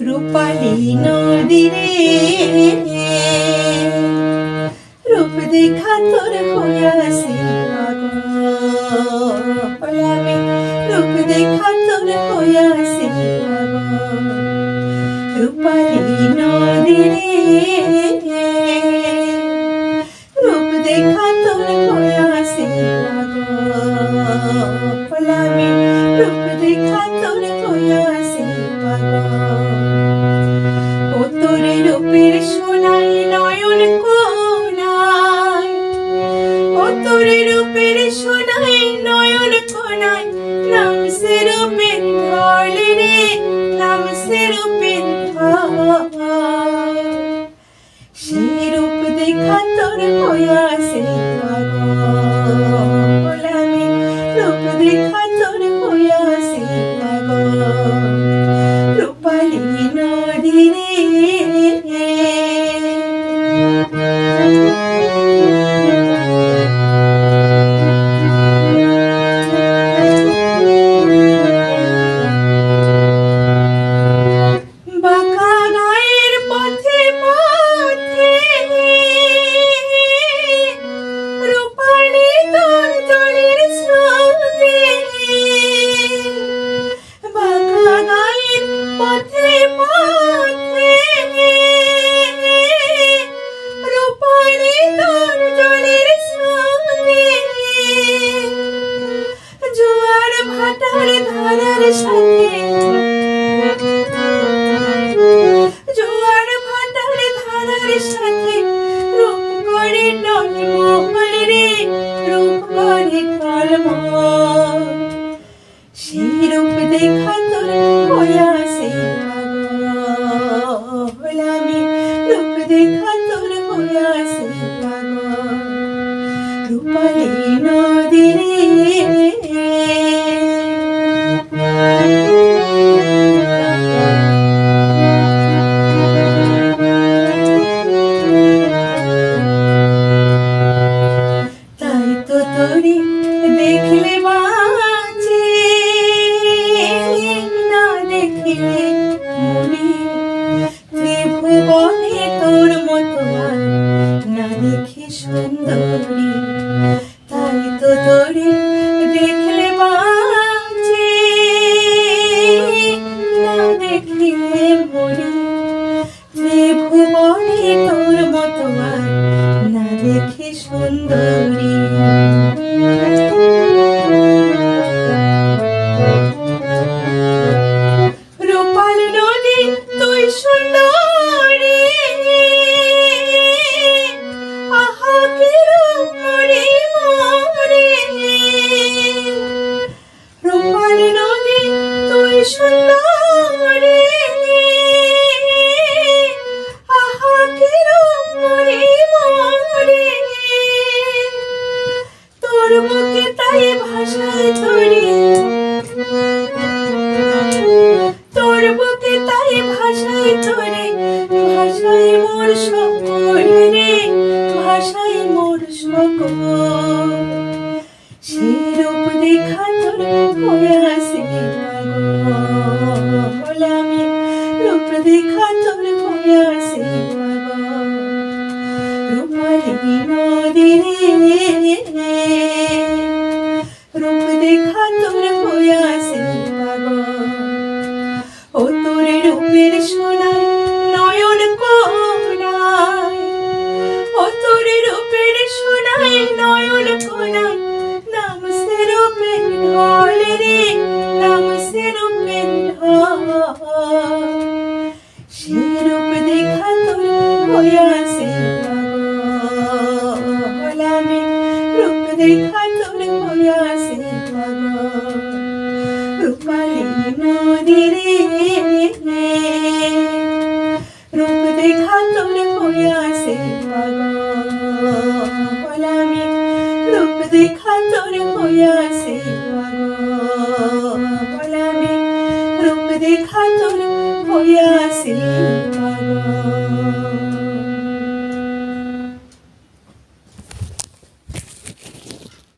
রূপালী নদীরে রূপ দেখা তোর হইয়াছি আমি রূপ দেখা তোর হইয়াছি রূপালী রূপ রূপের ঢল সেই রূপ দেখা তোর হইয়াছে পাগল আমি রূপ দেখা জোয়ার ধারার সাথে। জোয়ার ভাটার ধারার সাথে। রূপ করে টলমল রে, রূপ করে টলমল সেই রূপ দেখা তোর হইয়াছে পাগল। আমি রূপ দেখা তোর হইয়াছে পাগল। রূপালী নদী রে সুন্দরী তাই তো তোরে দেখলে বাঁচি না দেখলে মনে সুন্দরী। আহা কি রূপ মরে মরে তোর মুখে তাই ভাষায় ধরে। তোর বুকে তাই ভাষায় ভাষায় মোর সকল রে রূপ দেখা তোর হইয়াছে রূপালী নদী রে রূপ দেখা তোর হইয়াছে ও তোর রূপের সোনায় নয়ন কোনায় ও তোর রূপের সোনায় নয়ন কোনায় নাম সে রূপের ঢল রে, নাম সে রূপের ঢল সে রূপ দেখা তোর হইয়াছে রূপ দেখা তোর হইয়াছে পাগল রূপালী নদী রে রূপ দেখা তোর হইয়াছে পাগল আমি রূপ দেখা তোর হইয়াছে পাগল আমি রূপ দেখা তোর হইয়াছে